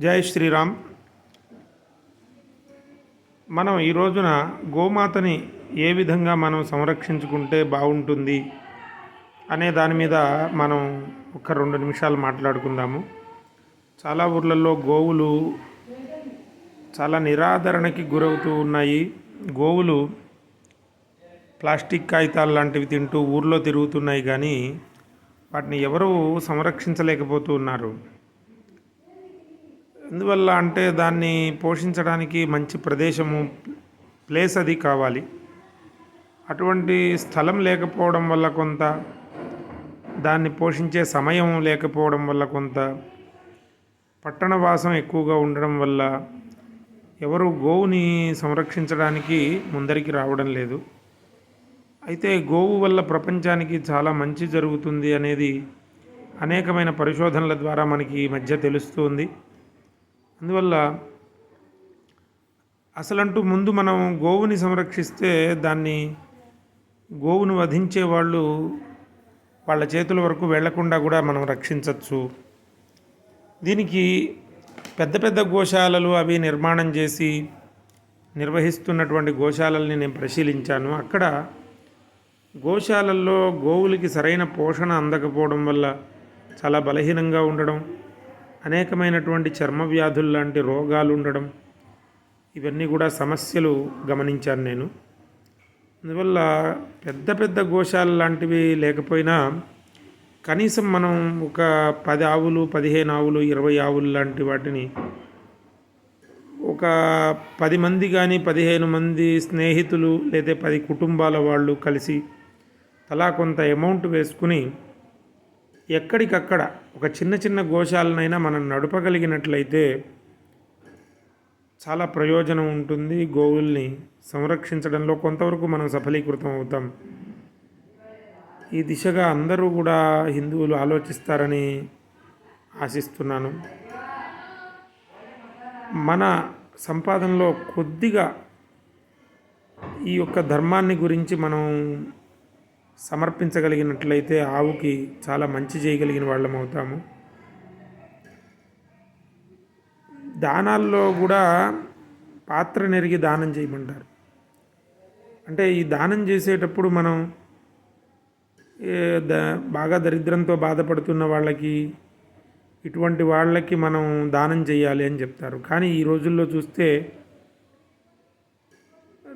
జై శ్రీరామ్. మనం ఈ రోజున గోమాతని ఏ విధంగా మనం సంరక్షించుకుంటే బాగుంటుంది అనే దాని మీద మనం ఒక రెండు నిమిషాలు మాట్లాడుకుందాము. చాలా ఊర్లలో గోవులు చాలా నిరాదరణకి గురవుతూ ఉన్నాయి. గోవులు ప్లాస్టిక్ కాగితాలు లాంటివి తింటూ ఊర్లో తిరుగుతున్నాయి కానీ వాటిని ఎవరూ సంరక్షించలేకపోతూ ఉన్నారు ఎందువల్ల అంటే దాన్ని పోషించడానికి మంచి ప్రదేశము ప్లేస్ అది కావాలి. అటువంటి స్థలం లేకపోవడం వల్ల కొంత దాన్ని పోషించే సమయం లేకపోవడం వల్ల కొంత పట్టణ వాసం ఎక్కువగా ఉండడం వల్ల ఎవరు గోవుని సంరక్షించడానికి ముందరికి రావడం లేదు. అయితే గోవు వల్ల ప్రపంచానికి చాలా మంచి జరుగుతుంది అనేది అనేకమైన పరిశోధనల ద్వారా మనకి ఈ మధ్య తెలుస్తుంది. అందువల్ల అసలంటూ ముందు మనం గోవుని సంరక్షిస్తే దాన్ని గోవును వధించే వాళ్ళు వాళ్ళ చేతుల వరకు వెళ్ళకుండా కూడా మనం రక్షించవచ్చు దీనికి పెద్ద పెద్ద గోశాలలు అవి నిర్మాణం చేసి నిర్వహిస్తున్నటువంటి గోశాలల్ని నేను పరిశీలించాను. అక్కడ గోశాలల్లో గోవులకి సరైన పోషణ అందకపోవడం వల్ల చాలా బలహీనంగా ఉండడం అనేకమైనటువంటి చర్మ వ్యాధులు లాంటి రోగాలు ఉండడం ఇవన్నీ కూడా సమస్యలు గమనించాను నేను. అందువల్ల పెద్ద పెద్ద గోశాల లాంటివి లేకపోయినా కనీసం మనం ఒక పది ఆవులు పదిహేను ఆవులు ఇరవై ఆవులు లాంటి వాటిని ఒక పది మంది కానీ పదిహేను మంది స్నేహితులు లేదా పది కుటుంబాల వాళ్ళు కలిసి తలా కొంత అమౌంట్ వేసుకుని ఎక్కడికక్కడ ఒక చిన్న చిన్న గోశాలనైనా మనం నడపగలిగినట్లయితే చాలా ప్రయోజనం ఉంటుంది. గోవుల్ని సంరక్షించడంలో కొంతవరకు మనం సఫలీకృతం అవుతాం. ఈ దిశగా అందరూ కూడా హిందువులు ఆలోచిస్తారని ఆశిస్తున్నాను. మన సంపాదనలో కొద్దిగా ఈ యొక్క ధర్మాన్ని గురించి మనం సమర్పించగలిగినట్లయితే ఆవుకి చాలా మంచి చేయగలిగిన వాళ్ళం అవుతాము. దానాల్లో కూడా పాత్ర నెరిగి దానం చేయమంటారు. అంటే ఈ దానం చేసేటప్పుడు మనం ద బాగా దరిద్రంతో బాధపడుతున్న వాళ్ళకి ఇటువంటి వాళ్ళకి మనం దానం చేయాలి అని చెప్తారు. కానీ ఈ రోజుల్లో చూస్తే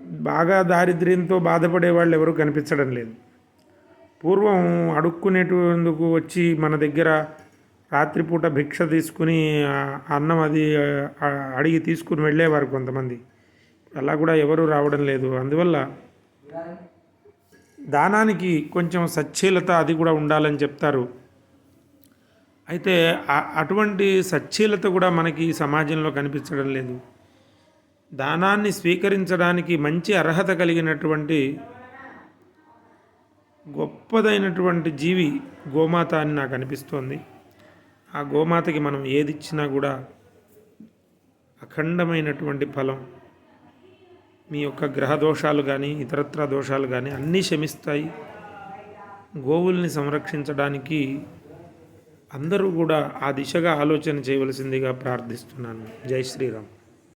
బాగా దారిద్ర్యంతో బాధపడే వాళ్ళు ఎవరు కనిపించడం లేదు. పూర్వం అడుక్కునేటందుకు వచ్చి మన దగ్గర రాత్రిపూట భిక్ష తీసుకుని అన్నం అది అడిగి తీసుకుని వెళ్ళేవారు కొంతమంది. అలా కూడా ఎవరు రావడం లేదు. అందువల్ల దానానికి కొంచెం సచ్చీలత అది కూడా ఉండాలని చెప్తారు. అయితే అటువంటి సచ్చీలత కూడా మనకి సమాజంలో కనిపించడం లేదు. దానాన్ని స్వీకరించడానికి మంచి అర్హత కలిగినటువంటి గొప్పదైనటువంటి జీవి గోమాత అని నాకు అనిపిస్తోంది. ఆ గోమాతకి మనం ఏది ఇచ్చినా కూడా అఖండమైనటువంటి ఫలం మీ యొక్క గ్రహ దోషాలు కానీ ఇతరత్ర దోషాలు కానీ అన్నీ శమిస్తాయి. గోవుల్ని సంరక్షించడానికి అందరూ కూడా ఆ దిశగా ఆలోచన చేయవలసిందిగా ప్రార్థిస్తున్నాను. జై శ్రీరామ్.